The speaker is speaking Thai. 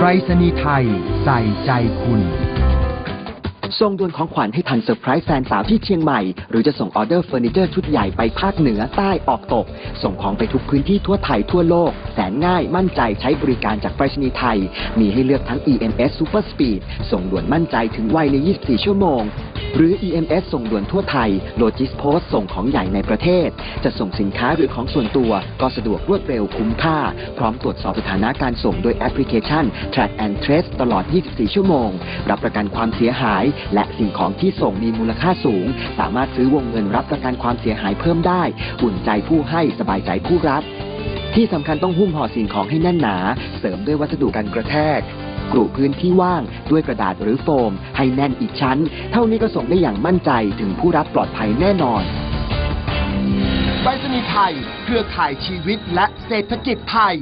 ไปรษณีย์ไทยใส่ใจคุณส่งด่วนของขวัญให้ทันเซอร์ไพรส์แฟนสาวที่เชียงใหม่ หรือจะส่งออเดอร์เฟอร์นิเจอร์ชุดใหญ่ไปภาคเหนือใต้ออกตก ส่งของไปทุกพื้นที่ทั่วไทยทั่วโลก แสนง่ายมั่นใจใช้บริการจากไปรษณีย์ไทย มีให้เลือกทั้ง EMS Super Speed ส่งด่วนมั่นใจถึงไวใน 24 ชั่วโมง หรือ EMS ส่งด่วนทั่วไทย Logis Post ส่งของใหญ่ในประเทศ จะส่งสินค้าหรือของส่วนตัว ก็สะดวกรวดเร็วคุ้มค่า พร้อมตรวจสอบสถานะการส่งโดยแอปพลิเคชัน Track and Trace ตลอด 24 ชั่วโมง รับประกันความเสียหาย และสิ่งของที่ส่งมีมูลค่าสูง สามารถซื้อวงเงินรับประกันความเสียหายเพิ่มได้ อุ่นใจผู้ให้สบายใจผู้รับ ที่สำคัญต้องหุ้มห่อสิ่งของให้แน่นหนา เสริมด้วยวัสดุกันกระแทก กรุพื้นที่ว่างด้วยกระดาษหรือโฟม ให้แน่นอีกชั้น เท่านี้ก็ส่งได้อย่างมั่นใจถึงผู้รับปลอดภัยแน่นอนไปรษณีย์ไทย เครือข่ายชีวิตและเศรษฐกิจไทย